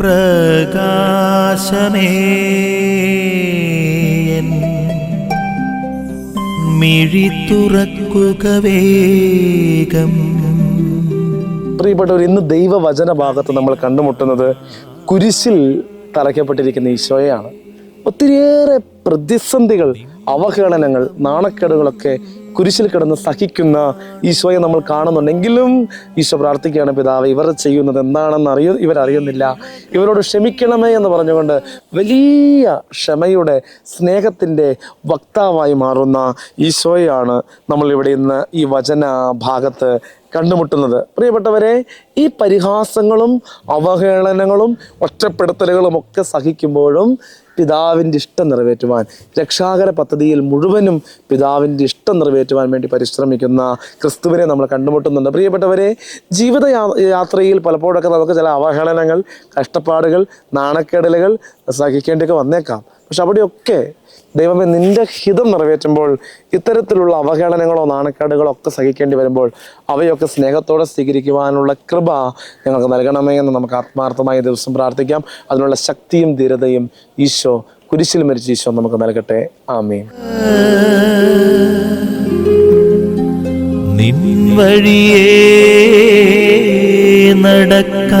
പ്രകാശമേ. മിഴി വേഗം. പ്രിയപ്പെട്ടവർ ഇന്ന് ദൈവവചന ഭാഗത്ത് നമ്മൾ കണ്ടുമുട്ടുന്നത് കുരിശിൽ തറയ്ക്കപ്പെട്ടിരിക്കുന്ന ഈശോയാണ് ഒത്തിരിയേറെ പ്രതിസന്ധികൾ അവഹേളനങ്ങൾ നാണക്കേടുകളൊക്കെ കുരിശിൽ കിടന്ന് സഹിക്കുന്ന ഈശോയെ നമ്മൾ കാണുന്നുണ്ടെങ്കിലും ഈശോ പ്രാർത്ഥിക്കുകയാണ് പിതാവ് ഇവർ ചെയ്യുന്നത് എന്താണെന്ന് അറിയ ഇവരറിയുന്നില്ല. ഇവരോട് ക്ഷമിക്കണമേ എന്ന് പറഞ്ഞുകൊണ്ട് വലിയ ക്ഷമയുടെ സ്നേഹത്തിന്റെ വക്താവായി മാറുന്ന ഈശോയാണ് നമ്മൾ ഇവിടെ ഇന്ന് ഈ വചന ഭാഗത്ത് കണ്ടുമുട്ടുന്നത്. പ്രിയപ്പെട്ടവരെ ഈ പരിഹാസങ്ങളും അവഹേളനങ്ങളും ഒറ്റപ്പെടുത്തലുകളും ഒക്കെ സഹിക്കുമ്പോഴും പിതാവിന്റെ ഇഷ്ടം നിറവേറ്റുവാൻ രക്ഷാകര പദ്ധതിയിൽ മുഴുവനും പിതാവിന്റെ ഇഷ്ടം നിറവേറ്റുവാൻ വേണ്ടി പരിശ്രമിക്കുന്ന ക്രിസ്തുവിനെ നമ്മൾ കണ്ടുമുട്ടുന്നുണ്ട്. പ്രിയപ്പെട്ടവരെ ജീവിത യാത്രയിൽ പലപ്പോഴൊക്കെ നമുക്ക് ചില അവഹേളനങ്ങൾ കഷ്ടപ്പാടുകൾ നാണക്കേടലുകൾ സഹിക്കേണ്ടിയൊക്കെ വന്നേക്കാം. പക്ഷെ അവിടെയൊക്കെ ദൈവമേ നിന്റെ ഹിതം നിറവേറ്റുമ്പോൾ ഇത്തരത്തിലുള്ള അവഹേളനങ്ങളോ നാണക്കേടുകളോ ഒക്കെ സഹിക്കേണ്ടി വരുമ്പോൾ അവയൊക്കെ സ്നേഹത്തോടെ സ്വീകരിക്കുവാനുള്ള കൃപ ഞങ്ങൾക്ക് നൽകണമേ എന്ന് നമുക്ക് ആത്മാർത്ഥമായ ദിവസം പ്രാർത്ഥിക്കാം. അതിനുള്ള ശക്തിയും ധീരതയും ഈശോ കുരിശിൽ മരിച്ച ഈശോ നമുക്ക് നൽകട്ടെ. ആമീൻ. നിൻ നടക്ക